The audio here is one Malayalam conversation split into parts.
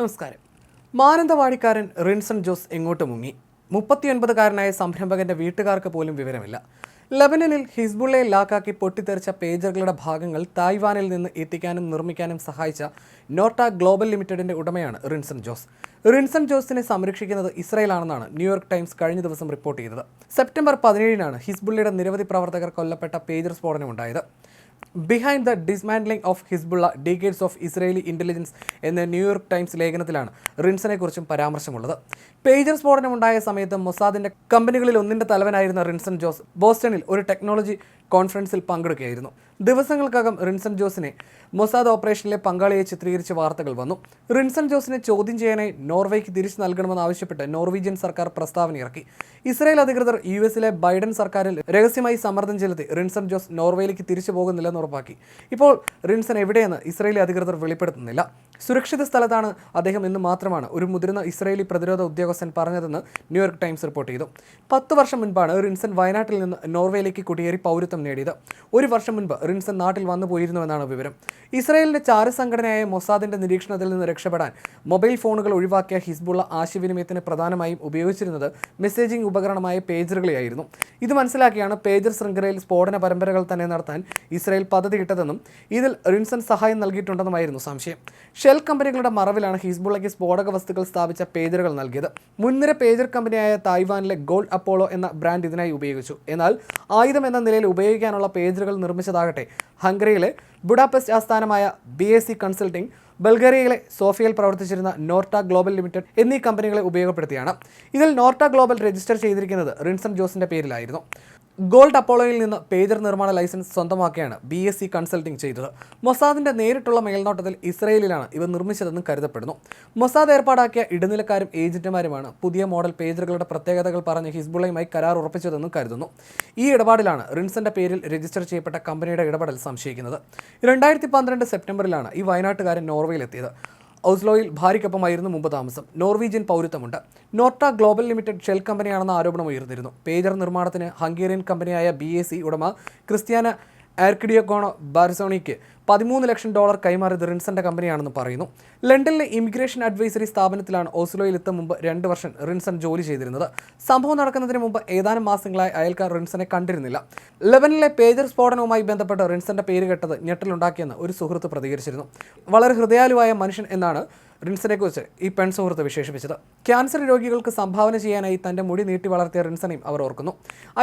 നമസ്കാരം. മാനന്തവാടിക്കാരൻ റിൻസൺ ജോസ് എങ്ങോട്ട് മുങ്ങി? മുപ്പത്തിയൊൻപതുകാരനായ സംരംഭകന്റെ വീട്ടുകാർക്ക് പോലും വിവരമില്ല. ലബനനിൽ ഹിസ്ബുള്ളയെ ലാക്കാക്കി പൊട്ടിത്തെറിച്ച പേജറുകളുടെ ഭാഗങ്ങൾ തായ്വാനിൽ നിന്ന് എത്തിക്കാനും നിർമ്മിക്കാനും സഹായിച്ച നോർട്ട ഗ്ലോബൽ ലിമിറ്റഡിന്റെ ഉടമയാണ് റിൻസൺ ജോസ്. റിൻസൺ ജോസിനെ സംരക്ഷിക്കുന്നത് ഇസ്രയേലാണെന്നാണ് ന്യൂയോർക്ക് ടൈംസ് കഴിഞ്ഞ ദിവസം റിപ്പോർട്ട് ചെയ്തത്. സെപ്റ്റംബർ പതിനേഴിനാണ് ഹിസ്ബുള്ളയുടെ നിരവധി പ്രവർത്തകർ കൊല്ലപ്പെട്ട pager സ്ഫോടനമുണ്ടായത്. Behind the dismantling of Hezbollah decades of Israeli intelligence എന്ന ന്യൂയോർക്ക് ടൈംസ് ലേഖനത്തിലാണ് റിൻസനെക്കുറിച്ചും പരാമർശമുള്ളത്. പേജർ സ്ഫോടനമുണ്ടായ സമയത്ത് മൊസാദിന്റെ കമ്പനികളിൽ ഒന്നിന്റെ തലവനായിരുന്ന റിൻസൺ ജോസ് ബോസ്റ്റണിൽ ഒരു ടെക്നോളജി കോൺഫറൻസിൽ പങ്കെടുക്കുകയായിരുന്നു. ദിവസങ്ങൾക്കകം റിൻസൺ ജോസിനെ മൊസാദ് ഓപ്പറേഷനിലെ പങ്കാളിയെ ചിത്രീകരിച്ച വാർത്തകൾ വന്നു. റിൻസൺ ജോസിനെ ചോദ്യം ചെയ്യാനായി നോർവേക്ക് തിരിച്ചു നൽകണമെന്ന് ആവശ്യപ്പെട്ട് നോർവീജിയൻ സർക്കാർ പ്രസ്താവന ഇറക്കി. ഇസ്രായേൽ അധികൃതർ യു എസിലെ ബൈഡൻ സർക്കാരിൽ രഹസ്യമായി സമ്മർദ്ദം ചെലുത്തി റിൻസൺ ജോസ് നോർവേയിലേക്ക് തിരിച്ചു പോകുന്നില്ലെന്ന് ഉറപ്പാക്കി. ഇപ്പോൾ റിൻസൺ എവിടെയെന്ന് ഇസ്രായേലി അധികൃതർ വെളിപ്പെടുത്തുന്നില്ല. സുരക്ഷിത സ്ഥലത്താണ് അദ്ദേഹം എന്ന് മാത്രമാണ് ഒരു മുതിർന്ന ഇസ്രായേലി പ്രതിരോധ ഉദ്യോഗസ്ഥൻ പറഞ്ഞതെന്ന് ന്യൂയോർക്ക് ടൈംസ് റിപ്പോർട്ട് ചെയ്തു. പത്ത് വർഷം മുൻപാണ് റിൻസൺ വയനാട്ടിൽ നിന്ന് നോർവേയിലേക്ക് കുടിയേറി പൗരത്വം നേടിയത്. ഒരു വർഷം മുൻപ് റിൻസൺ നാട്ടിൽ വന്നു പോയിരുന്നുവെന്നാണ് വിവരം. ഇസ്രായേലിന്റെ ചാരസംഘടനയായ മൊസാദിന്റെ നിരീക്ഷണത്തിൽ നിന്ന് രക്ഷപ്പെടാൻ മൊബൈൽ ഫോണുകൾ ഒഴിവാക്കിയ ഹിസ്ബുള്ള ആശയവിനിമയത്തിന് പ്രധാനമായും ഉപയോഗിച്ചിരുന്നത് മെസ്സേജിംഗ് ഉപകരണമായ പേജറുകളെയായിരുന്നു. ഇത് മനസ്സിലാക്കിയാണ് പേജർ ശൃംഖലയിൽ സ്ഫോടന പരമ്പരകൾ തന്നെ നടത്താൻ ഇസ്രായേൽ പദ്ധതിയിട്ടതെന്നും ഇതിൽ റിൻസൺ സഹായം നൽകിയിട്ടുണ്ടെന്നുമായിരുന്നു സംശയം. ഷെൽ കമ്പനികളുടെ മറവിലാണ് ഹിസ്ബുള്ളയ്ക്ക് സ്ഫോടക വസ്തുക്കൾ സ്ഥാപിച്ച പേജറുകൾ നൽകിയത്. മുൻനിര പേജർ കമ്പനിയായ തായ്വാനിലെ ഗോൾഡ് അപ്പോളോ എന്ന ബ്രാൻഡ് ഇതിനായി ഉപയോഗിച്ചു. എന്നാൽ ആയുധം എന്ന നിലയിൽ ഉപയോഗിക്കാനുള്ള പേജറുകൾ നിർമ്മിച്ചതാകട്ടെ ഹംഗറിയിലെ ബുഡാപെസ്റ്റ് ആസ്ഥാനമായ ബി എസ് സി കൺസൾട്ടിംഗ് ബൾഗേറിയയിലെ സോഫിയയിൽ പ്രവർത്തിച്ചിരുന്ന നോർട്ട ഗ്ലോബൽ ലിമിറ്റഡ് എന്നീ കമ്പനികളെ ഉപയോഗപ്പെടുത്തിയാണ്. ഇതിൽ നോർട്ട ഗ്ലോബൽ രജിസ്റ്റർ ചെയ്തിരിക്കുന്നത് റിൻസം ജോസിന്റെ പേരിലായിരുന്നു. ഗോൾഡ് അപ്പോളോയിൽ നിന്ന് പേജർ നിർമ്മാണ ലൈസൻസ് സ്വന്തമാക്കിയാണ് ബി എസ് സി കൺസൾട്ടിംഗ് ചെയ്തത്. മൊസാദിന്റെ നേരിട്ടുള്ള മേൽനോട്ടത്തിൽ ഇസ്രയേലിലാണ് ഇവ നിർമ്മിച്ചതെന്നും കരുതപ്പെടുന്നു. മൊസാദ് ഏർപ്പാടാക്കിയ ഇടനിലക്കാരും ഏജന്റുമാരുമാണ് പുതിയ മോഡൽ പേജറുകളുടെ പ്രത്യേകതകൾ പറഞ്ഞ് ഹിസ്ബുള്ളയുമായി കരാർ ഉറപ്പിച്ചതെന്നും കരുതുന്നു. ഈ ഇടപാടിലാണ് റിൻസന്റെ പേരിൽ രജിസ്റ്റർ ചെയ്യപ്പെട്ട കമ്പനിയുടെ ഇടപെടൽ സംശയിക്കുന്നത്. രണ്ടായിരത്തി പന്ത്രണ്ട് സെപ്റ്റംബറിലാണ് ഈ വയനാട്ടുകാരൻ നോർവേയിലെത്തിയത്. ഓസ്ലോയിൽ ഭാര്യയ്ക്കൊപ്പമായിരുന്നു മുമ്പ് താമസം. നോർവീജിയൻ പൗരത്വമുണ്ട്. നോർട്ട ഗ്ലോബൽ ലിമിറ്റഡ് ഷെൽ കമ്പനിയാണെന്ന ആരോപണം ഉയർന്നിരുന്നു. പേജർ നിർമ്മാണത്തിന് ഹംഗേറിയൻ കമ്പനിയായ ബി ഉടമ ക്രിസ്ത്യാന ആർക്കിഡിയോക്കോണോ ബാർസോണിക്ക് പതിമൂന്ന് ലക്ഷം ഡോളർ കൈമാറിയത് റിൻസന്റെ കമ്പനിയാണെന്ന് പറയുന്നു. ലണ്ടനിലെ ഇമിഗ്രേഷൻ അഡ്വൈസറി സ്ഥാപനത്തിലാണ് ഓസ്ലോയിൽ എത്തും മുമ്പ് രണ്ട് വർഷം റിൻസൺ ജോലി ചെയ്തിരുന്നത്. സംഭവം നടക്കുന്നതിന് മുമ്പ് ഏതാനും മാസങ്ങളായി അയൽക്കാർ റിൻസനെ കണ്ടിരുന്നില്ല. ലെബനിലെ പേജർ സ്ഫോടനവുമായി ബന്ധപ്പെട്ട് റിൻസന്റെ പേര് കേട്ടത് ഞെട്ടലുണ്ടാക്കിയെന്ന് ഒരു സുഹൃത്ത് പ്രതികരിച്ചിരുന്നു. വളരെ ഹൃദയാലുവായ മനുഷ്യൻ എന്നാണ് റിൻസനെ കുറിച്ച് ഈ പെൺ സുഹൃത്ത് വിശേഷിപ്പിച്ചത്. ക്യാൻസർ രോഗികൾക്ക് സംഭാവന ചെയ്യാനായി തന്റെ മുടി നീട്ടി വളർത്തിയ റിൻസനെയും അവർ ഓർക്കുന്നു.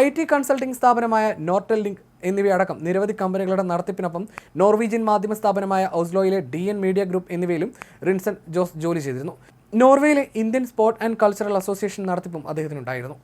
ഐ ടി കൺസൾട്ടിംഗ് സ്ഥാപനമായ നോർട്ടൽ ലിങ്ക് എന്നിവയടക്കം നിരവധി കമ്പനികളുടെ നടത്തിപ്പിനൊപ്പം നോർവീജിയൻ മാധ്യമ സ്ഥാപനമായ ഓസ്ലോയിലെ ഡി എൻ മീഡിയ ഗ്രൂപ്പ് എന്നിവയിലും റിൻസൺ ജോസ് ജോലി ചെയ്തിരുന്നു. നോർവേയിലെ Indian sport and cultural association നടത്തിപ്പും അദ്ദേഹത്തിനുണ്ടായിരുന്നു.